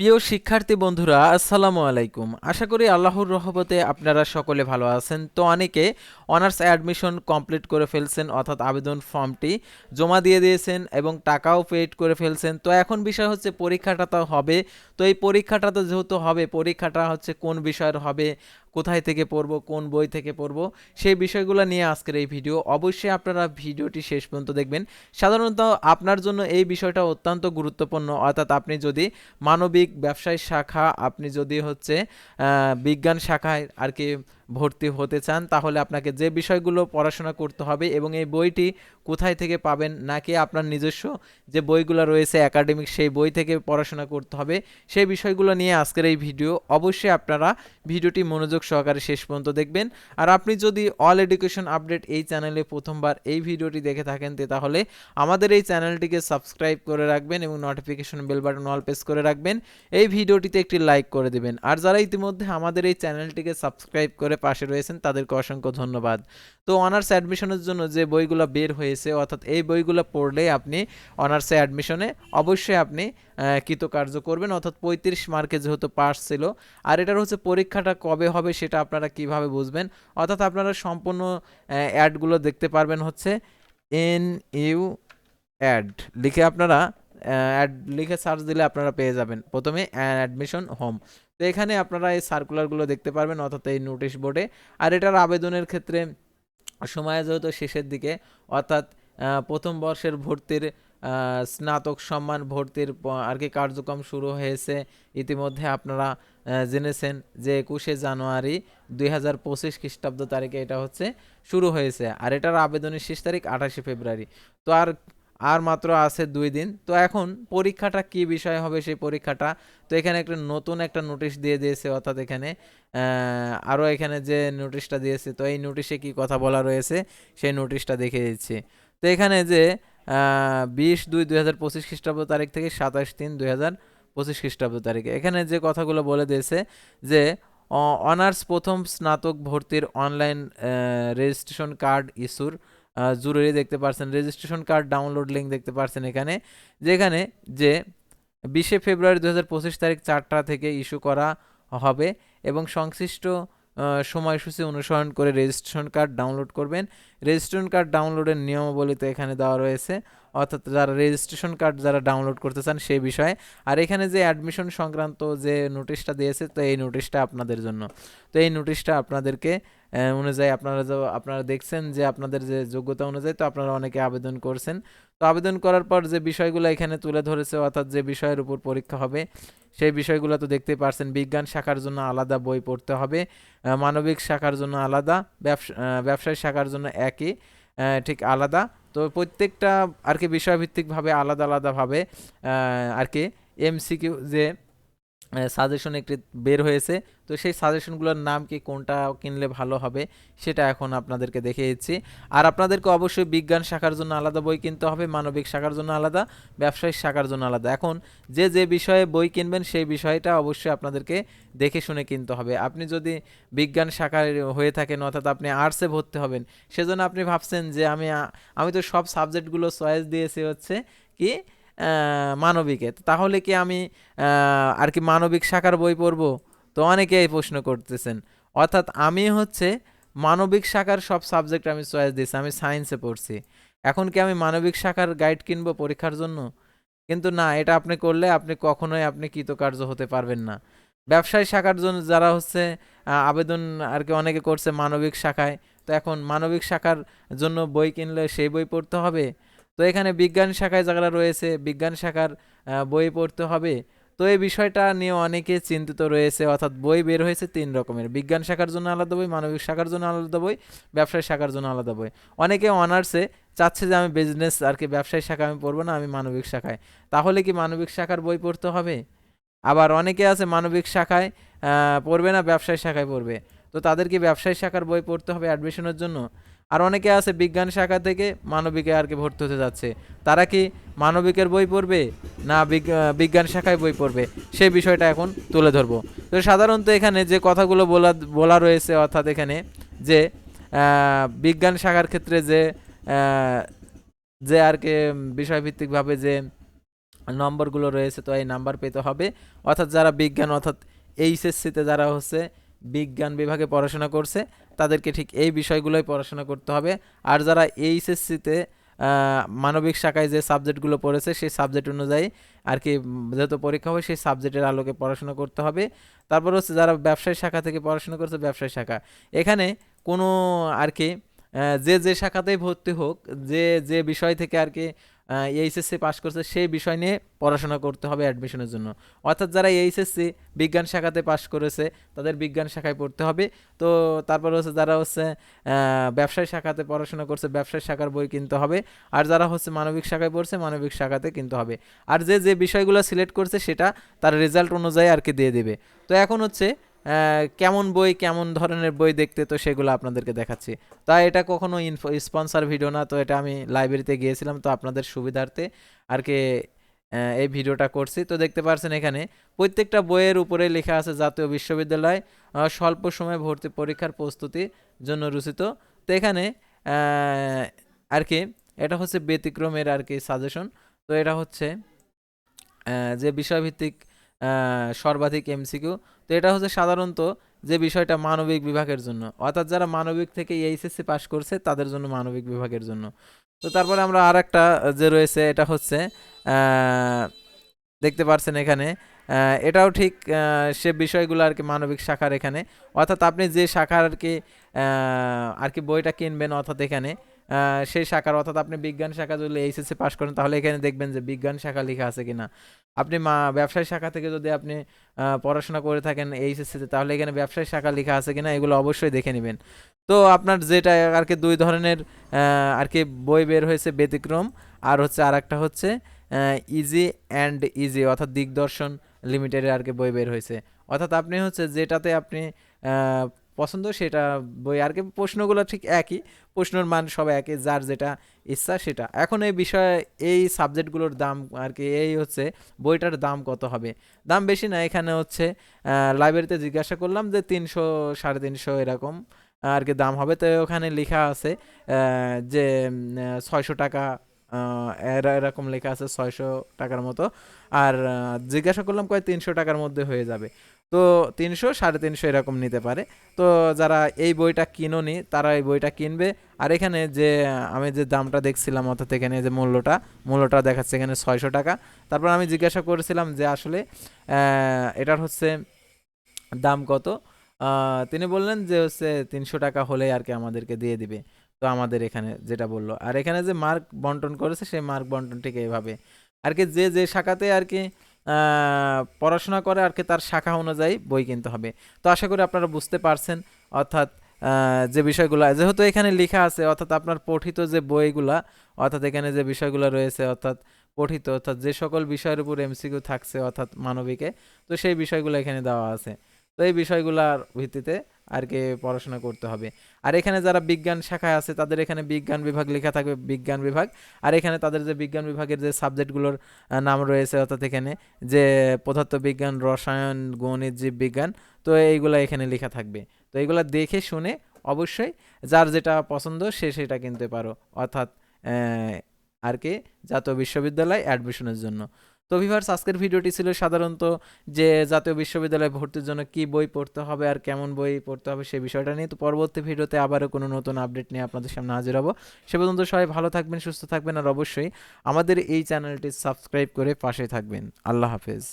প্রিয় শিক্ষার্থী বন্ধুরা, আসসালামু আলাইকুম। আশা করি আল্লাহর রহমতে আপনারা সকলে ভালো আছেন। তো অনেকে অনার্স অ্যাডমিশন কমপ্লিট করে ফেলছেন, অর্থাৎ আবেদন ফর্মটি জমা দিয়ে দিয়েছেন এবং টাকাও পেড করে ফেলছেন। তো এখন বিষয় হচ্ছে পরীক্ষাটা তো হবে। তো এই পরীক্ষাটা তো যেহেতু হবে, পরীক্ষাটা হচ্ছে কোন বিষয়ের হবে? কোথায় থেকে পড়ব, কোন বই থেকে পড়ব, সেই বিষয়গুলো নিয়ে আজকের এই ভিডিও। অবশ্যই আপনারা ভিডিওটি শেষ পর্যন্ত দেখবেন। সাধারণত আপনার জন্য এই বিষয়টা অত্যন্ত গুরুত্বপূর্ণ। অর্থাৎ আপনি যদি মানবিক ব্যবসায় শাখা, আপনি যদি হচ্ছে বিজ্ঞান শাখায় আর কি ভর্তি হতে চান, তাহলে আপনাকে যে বিষয়গুলো পড়াশোনা করতে হবে এবং এই বইটি কোথায় থেকে পাবেন নাকি আপনার নিজস্ব যে বইগুলো রয়েছে একাডেমিক সেই বই থেকে পড়াশোনা করতে হবে, সেই বিষয়গুলো নিয়ে আজকের এই ভিডিও। অবশ্যই আপনারা ভিডিওটি মনোযোগ সহকারে শেষ পর্যন্ত দেখবেন। আর আপনি যদি অল এডুকেশন আপডেট এই চ্যানেলে প্রথমবার এই ভিডিওটি দেখে থাকেন তাহলে আমাদের এই চ্যানেলটিকে সাবস্ক্রাইব করে রাখবেন এবং notification bell button all press করে রাখবেন। এই ভিডিওটিতে একটি লাইক করে দেবেন। আর যারা ইতিমধ্যে আমাদের এই চ্যানেলটিকে সাবস্ক্রাইব করে পাশে রয়েছেন, তাদেরকে অসংখ্য ধন্যবাদ। তো অনার্স অ্যাডমিশনের জন্য যে বইগুলো বের হয়েছে, অর্থাৎ এই বইগুলো পড়লে আপনি অনার্সে অ্যাডমিশনে অবশ্যই আপনি কৃতকার্য করবেন। অর্থাৎ পঁয়ত্রিশ মার্কে যেহেতু পাস ছিল, আর এটার হচ্ছে পরীক্ষাটা কবে হবে সেটা আপনারা কীভাবে বুঝবেন? অর্থাৎ আপনারা সম্পূর্ণ অ্যাডগুলো দেখতে পারবেন হচ্ছে এন ইউ অ্যাড লিখে আপনারা অ্যাড লিখে সার্চ দিলে আপনারা পেয়ে যাবেন। প্রথমে অ্যাডমিশন হোম তো এখানে আপনারা এই সার্কুলারগুলো দেখতে পারবেন, অর্থাৎ এই নোটিশ বোর্ডে আর এটার আবেদনের ক্ষেত্রে সময় যেহেতু শেষের দিকে, অর্থাৎ প্রথম বর্ষের ভর্তির স্নাতক সম্মান ভর্তির আর কি কার্যক্রম শুরু হয়েছে, ইতিমধ্যে আপনারা জেনেছেন যে একুশে জানুয়ারি দুই হাজার পঁচিশ খ্রিস্টাব্দ তারিখে এটা হচ্ছে শুরু হয়েছে। আর এটার আবেদনের শেষ তারিখ আঠাশে ফেব্রুয়ারি। তো আর আর মাত্র আছে দুই দিন। তো এখন পরীক্ষাটা কি বিষয় হবে সেই পরীক্ষাটা? তো এখানে একটা নতুন একটা নোটিশ দিয়ে দিয়েছে অর্থাৎ এখানে আরও এখানে যে নোটিশটা দিয়েছে, তো এই নোটিশে কি কথা বলা রয়েছে সেই নোটিশটা দেখে দিচ্ছি। তো এখানে যে বিশ দুই দুই হাজার পঁচিশ খ্রিস্টাব্দ তারিখ থেকে সাতাশ তিন দুই হাজার পঁচিশ খ্রিস্টাব্দ তারিখে। এখানে যে কথাগুলো বলে দিয়েছে যে অনার্স প্রথম স্নাতক ভর্তির অনলাইন রেজিস্ট্রেশন কার্ড ইস্যুর জরুরি দেখতে পারছেন। রেজিস্ট্রেশন কার্ড ডাউনলোড লিঙ্ক দেখতে পারছেন এখানে, যেখানে যে বিশে ফেব্রুয়ারি দু হাজার পঁচিশ তারিখ চারটা থেকে ইস্যু করা হবে এবং সংশ্লিষ্ট সময়সূচি অনুসরণ করে রেজিস্ট্রেশন কার্ড ডাউনলোড করবেন। রেজিস্ট্রেশন কার্ড ডাউনলোডের নিয়মাবলী তো এখানে দেওয়া রয়েছে। অর্থাৎ যারা রেজিস্ট্রেশন কার্ড যারা ডাউনলোড করতে চান সেই বিষয়ে। আর এখানে যে অ্যাডমিশন সংক্রান্ত যে নোটিশটা দিয়েছে তো এই নোটিশটা আপনাদের জন্য। তো এই নোটিশটা আপনাদেরকে অনুযায়ী আপনারা যে আপনারা দেখছেন যে আপনাদের যে যোগ্যতা অনুযায়ী তো আপনারা অনেকে আবেদন করছেন। তো আবেদন করার পর যে বিষয়গুলো এখানে তুলে ধরেছে অর্থাৎ যে বিষয়ের উপর পরীক্ষা হবে সেই বিষয়গুলো তো দেখতেই পারছেন। বিজ্ঞান শাখার জন্য আলাদা বই পড়তে হবে মানবিক শাখার জন্য আলাদা ব্যবসা আহ, ব্যবসায় শাখার জন্য একই ঠিক আলাদা। তো প্রত্যেকটা আর কি বিষয়ভিত্তিকভাবে আলাদা আলাদাভাবে আর কি এমসিকিউ যে সাজেশন একটি বের হয়েছে। তো সেই সাজেশনগুলোর নাম কি, কোনটা কিনলে ভালো হবে, সেটা এখন আপনাদেরকে দেখে দিচ্ছি। আর আপনাদেরকে অবশ্যই বিজ্ঞান শাখার জন্য আলাদা বই কিনতে হবে, মানবিক শাখার জন্য আলাদা, ব্যবসায়িক শাখার জন্য আলাদা। এখন যে যে বিষয়ে বই কিনবেন, সেই বিষয়টা অবশ্যই আপনাদেরকে দেখে শুনে কিনতে হবে। আপনি যদি বিজ্ঞান শাখার হয়ে থাকেন, অর্থাৎ আপনি আর্টসে ভর্তি হবেন, সেজন্য আপনি ভাবছেন যে, আমি আমি তো সব সাবজেক্টগুলো চয়েস দিয়েছি হচ্ছে কি মানবিকে। তাহলে কি আমি আর কি মানবিক শাখার বই পড়ব? তো অনেকে এই প্রশ্ন করতেছেন। অর্থাৎ আমি হচ্ছে মানবিক শাখার সব সাবজেক্ট আমি চয়েস দিয়েছি, আমি সায়েন্সে পড়ছি। এখন কি আমি মানবিক শাখার গাইড কিনবো পরীক্ষার জন্য? কিন্তু না, এটা আপনি করলে আপনি কখনোই আপনি কৃতকার্য হতে পারবেন না। ব্যবসায় শাখার জন্য যারা হচ্ছে আবেদন আর কি অনেকে করছে মানবিক শাখায়, তো এখন মানবিক শাখার জন্য বই কিনলে সেই বই পড়তে হবে? তো এখানে বিজ্ঞান শাখায় যারা রয়েছে, বিজ্ঞান শাখার বই পড়তে হবে। তো এই বিষয়টা নিয়ে অনেকে চিন্তিত রয়েছে, অর্থাৎ বই বের হয়েছে তিন রকমের। বিজ্ঞান শাখার জন্য আলাদা বই, মানবিক শাখার জন্য আলাদা বই, ব্যবসায় শাখার জন্য আলাদা বই। অনেকে অনার্সে চাচ্ছে যে আমি বিজনেস আর কি ব্যবসায়ী শাখা আমি পড়ব না, আমি মানবিক শাখায়। তাহলে কি মানবিক শাখার বই পড়তে হবে? আবার অনেকে আছে মানবিক শাখায় পড়বে না, ব্যবসায়ী শাখায় পড়বে। তো তাদের কি ব্যবসায়ী শাখার বই পড়তে হবে অ্যাডমিশনের জন্য? আর অনেকে আছে বিজ্ঞান শাখা থেকে মানবিকে আর কি ভর্তি হতে যাচ্ছে। তারা কি মানবিকের বই পড়বে না বিজ্ঞান শাখায় বই পড়বে? সেই বিষয়টা এখন তুলে ধরবো। তো সাধারণত এখানে যে কথাগুলো বলা বলা রয়েছে অর্থাৎ এখানে যে বিজ্ঞান শাখার ক্ষেত্রে যে যে আর কি বিষয়ভিত্তিকভাবে যে নম্বরগুলো রয়েছে তো এই নাম্বার পেতে হবে। অর্থাৎ যারা বিজ্ঞান অর্থাৎ এইচএসসিতে যারা হচ্ছে বিজ্ঞান বিভাগে পড়াশোনা করছে, তাদেরকে ঠিক এই বিষয়গুলোই পড়াশোনা করতে হবে। আর যারা এইচএসসিতে মানবিক শাখায় যে সাবজেক্টগুলো পড়েছে, সেই সাবজেক্ট অনুযায়ী আর কি যেহেতু পরীক্ষা হবে, সেই সাবজেক্টের আলোকে পড়াশোনা করতে হবে। তারপর হচ্ছে যারা ব্যবসায় শাখা থেকে পড়াশোনা করছে, ব্যবসায় শাখা। এখানে কোনো আর কি যে যে শাখাতেই ভর্তি হোক, যে যে বিষয় থেকে আর কি এইচএসসি পাস করছে, সেই বিষয় নিয়ে পড়াশোনা করতে হবে অ্যাডমিশনের জন্য। অর্থাৎ যারা এইচএসসি বিজ্ঞান শাখাতে পাস করেছে, তাদের বিজ্ঞান শাখায় পড়তে হবে। তো তারপর হচ্ছে যারা হচ্ছে ব্যবসায় শাখাতে পড়াশোনা করছে, ব্যবসায় শাখার বই কিনতে হবে। আর যারা হচ্ছে মানবিক শাখায় পড়ছে, মানবিক শাখাতে কিনতে হবে। আর যে যে বিষয়গুলো সিলেক্ট করছে, সেটা তার রেজাল্ট অনুযায়ী আর কি দিয়ে দেবে। তো এখন হচ্ছে কেমন বই, কেমন ধরনের বই দেখতে, তো সেগুলো আপনাদেরকে দেখাচ্ছি। তাই এটা কখনো ইনফো স্পন্সার ভিডিও না, তো এটা আমি লাইব্রেরিতে গিয়েছিলাম, তো আপনাদের সুবিধার্থে আর কি এই ভিডিওটা করছি। তো দেখতে পারছেন এখানে, প্রত্যেকটা বইয়ের উপরে লেখা আছে জাতীয় বিশ্ববিদ্যালয় স্বল্প সময় ভর্তি পরীক্ষার প্রস্তুতির জন্য রচিত। তো এখানে আর কি, এটা হচ্ছে ব্যতিক্রমের আর কি সাজেশন তো এটা হচ্ছে যে বিষয়ভিত্তিক সর্বাধিক এমসিকিউ তো এটা হচ্ছে সাধারণত যে বিষয়টা মানবিক বিভাগের জন্য। অর্থাৎ যারা মানবিক থেকে এইচএসসি পাশ করছে, তাদের জন্য মানবিক বিভাগের জন্য। তো তারপরে আমরা আর একটা যে রয়েছে, এটা হচ্ছে দেখতে পারছেন এখানে এটাও ঠিক সে বিষয়গুলো আর কি মানবিক শাখার এখানে। অর্থাৎ আপনি যে শাখার আর কি আর কি বইটা কিনবেন অর্থাৎ এখানে সেই শাখার, অর্থাৎ আপনি বিজ্ঞান শাখা যদি এইচএসসি পাশ করেন, তাহলে এখানে দেখবেন যে বিজ্ঞান শাখা লেখা আছে কিনা। আপনি মা, ব্যবসায় শাখা থেকে যদি আপনি পড়াশোনা করে থাকেন এইচএসসিতে তাহলে এখানে ব্যবসায় শাখা লেখা আছে কিনা, এগুলো অবশ্যই দেখে নেবেন। তো আপনার যেটা আর কি দুই ধরনের আর কি বই বের হয়েছে, ব্যতিক্রম, আর হচ্ছে আর একটা হচ্ছে ইজি অ্যান্ড ইজি অর্থাৎ দিগদর্শন লিমিটেডের আর কি বই বের হয়েছে। অর্থাৎ আপনি হচ্ছে যেটাতে আপনি পছন্দ, সেটা বই। আর কি প্রশ্নগুলো ঠিক একই, প্রশ্নের মান সব একই, যার যেটা ইচ্ছা সেটা। এখন এই বিষয়ে, এই সাবজেক্টগুলোর দাম আর কি, এই হচ্ছে বইটার দাম কত হবে? দাম বেশি না, এখানে হচ্ছে লাইব্রেরিতে জিজ্ঞাসা করলাম যে তিনশো, সাড়ে তিনশো এরকম আর কি দাম হবে। তো ওখানে লেখা আছে যে ছয়শো টাকা এরকম লেখা আছে, ছয়শো টাকার মতো। আর জিজ্ঞাসা করলাম কয় তিনশো টাকার মধ্যে হয়ে যাবে। তো তিনশো, সাড়ে তিনশো এরকম নিতে পারে। তো যারা এই বইটা কিনোনি, তারা এই বইটা কিনবে। আর এখানে যে, আমি যে দামটা দেখছিলাম, অর্থাৎ এখানে যে মূল্যটা মূল্যটা দেখাচ্ছে এখানে ছয়শো টাকা। তারপর আমি জিজ্ঞাসা করেছিলাম যে আসলে এটার হচ্ছে দাম কত? তিনি বললেন যে হচ্ছে তিনশো টাকা হলেই আর কি আমাদেরকে দিয়ে দিবে। তো আমাদের এখানে যেটা বলল। আর এখানে যে মার্ক বন্টন করেছে, সেই মার্ক বন্টন ঠিক এইভাবে আর কি যে যে শাখাতে আর কি পড়াশোনা করে আর কি তার শাখা অনুযায়ী বই কিনতে হবে। তো আশা করি আপনারা বুঝতে পারছেন, অর্থাৎ যে বিষয়গুলো, যেহেতু এখানে লেখা আছে, অর্থাৎ আপনার পঠিত যে বইগুলা, অর্থাৎ এখানে যে বিষয়গুলো রয়েছে, অর্থাৎ পঠিত, অর্থাৎ যে সকল বিষয়ের উপর এমসিকিউ থাকছে, অর্থাৎ মানবিকে, তো সেই বিষয়গুলো এখানে দেওয়া আছে। তো এই বিষয়গুলোর ভিত্তিতে আর কি পড়াশোনা করতে হবে। আর এখানে যারা বিজ্ঞান শাখায় আছে, তাদের এখানে বিজ্ঞান বিভাগ লেখা থাকবে, বিজ্ঞান বিভাগ। আর এখানে তাদের যে বিজ্ঞান বিভাগের যে সাবজেক্টগুলোর নাম রয়েছে অর্থাৎ এখানে যে পদার্থ বিজ্ঞান রসায়ন, গণিত, জীববিজ্ঞান, তো এইগুলো এখানে লেখা থাকবে। তো এইগুলো দেখে শুনে অবশ্যই যার যেটা পছন্দ সে সেটা কিনতে পারো। অর্থাৎ আর কি জাতীয় বিশ্ববিদ্যালয় অ্যাডমিশনের জন্য। তো ভিভার্স, আজকের ভিডিওটি ছিল সাধারণত যে জাতীয় বিশ্ববিদ্যালয়ে ভর্তির জন্য কি বই পড়তে হবে আর কেমন বই পড়তে হবে সেই বিষয়টা নিয়ে। তো পরবর্তী ভিডিওতে আবারও কোনো নতুন আপডেট নিয়ে আপনাদের সামনে হাজির হব। সে পর্যন্ত সবাই ভালো থাকবেন, সুস্থ থাকবেন আর অবশ্যই আমাদের এই চ্যানেলটি সাবস্ক্রাইব করে পাশে থাকবেন। আল্লাহ হাফেজ।